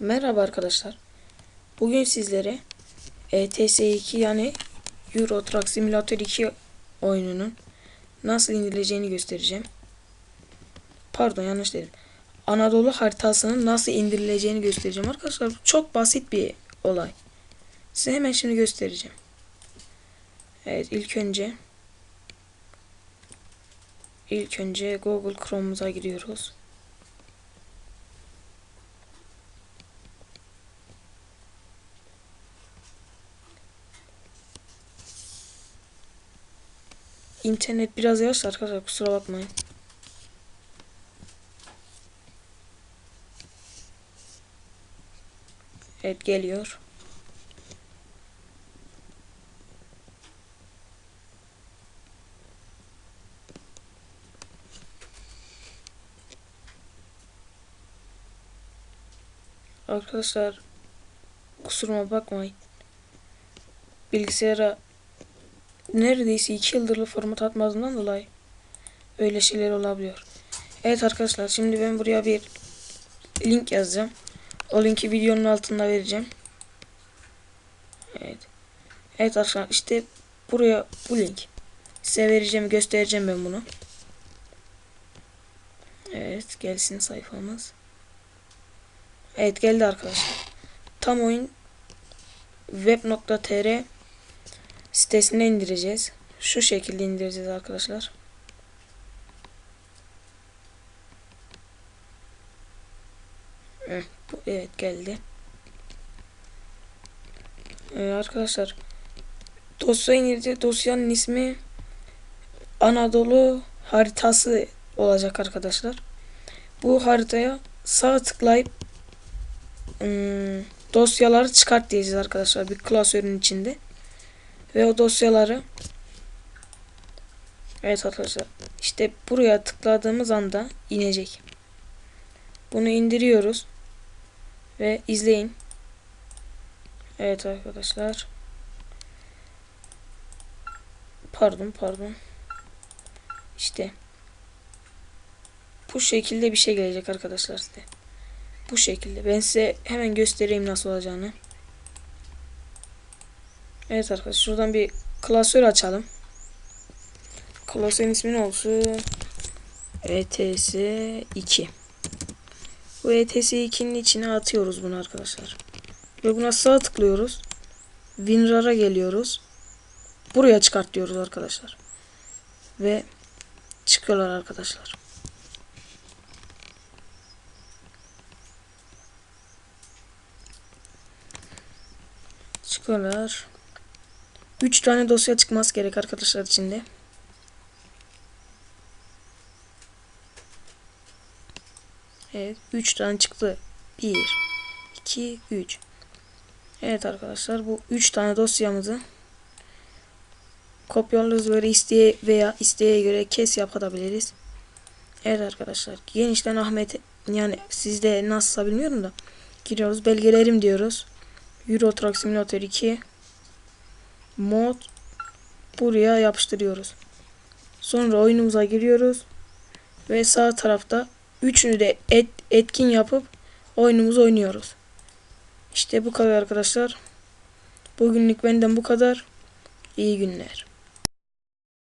Merhaba arkadaşlar. Bugün sizlere e, TS2 yani Euro Truck Simulator 2 oyununun nasıl indirileceğini göstereceğim. Pardon yanlış dedim. Anadolu haritasının nasıl indirileceğini göstereceğim arkadaşlar. Çok basit bir olay. Size hemen şimdi göstereceğim. Evet ilk önce ilk önce Google Chrome'umuza giriyoruz. İnternet biraz yavaş arkadaşlar kusura bakmayın. Evet geliyor. Arkadaşlar kusuruma bakmayın. Bilgisayara neredeyse 2 yıldırlı format atmadığından dolayı öyle şeyler olabiliyor. Evet arkadaşlar şimdi ben buraya bir link yazacağım. O linki videonun altında vereceğim. Evet. Evet arkadaşlar işte buraya bu link. Size vereceğim göstereceğim ben bunu. Evet gelsin sayfamız. Evet geldi arkadaşlar. Tam oyun web.tr sitesine indireceğiz. Şu şekilde indireceğiz arkadaşlar. Evet geldi. Ee, arkadaşlar dosya indireceğiz. Dosyanın ismi Anadolu haritası olacak arkadaşlar. Bu haritaya sağ tıklayıp ım, dosyaları çıkart diyeceğiz arkadaşlar bir klasörün içinde. Ve o dosyaları Evet arkadaşlar işte buraya tıkladığımız anda inecek. Bunu indiriyoruz. Ve izleyin. Evet arkadaşlar. Pardon pardon. İşte. Bu şekilde bir şey gelecek arkadaşlar size. Bu şekilde. Ben size hemen göstereyim nasıl olacağını. Evet arkadaşlar şuradan bir klasör açalım. Klasörün ismi ne olsun? ETS 2. Bu ETS 2'nin içine atıyoruz bunu arkadaşlar. Ve buna sağ tıklıyoruz. WinRAR'a geliyoruz. Buraya çıkart diyoruz arkadaşlar. Ve çıkıyorlar arkadaşlar. Çıkıyorlar. 3 tane dosya çıkması gerek arkadaşlar içinde. Evet 3 tane çıktı. 1 2 3 Evet arkadaşlar bu 3 tane dosyamızı kopyalıyoruz böyle isteye veya isteğe göre kes yapabiliriz. Evet arkadaşlar genişten Ahmet yani sizde nasılsa bilmiyorum da giriyoruz belgelerim diyoruz. Euro Truck Simulator 2 mod buraya yapıştırıyoruz. Sonra oyunumuza giriyoruz ve sağ tarafta üçünü de et, etkin yapıp oyunumuzu oynuyoruz. İşte bu kadar arkadaşlar. Bugünlük benden bu kadar. İyi günler.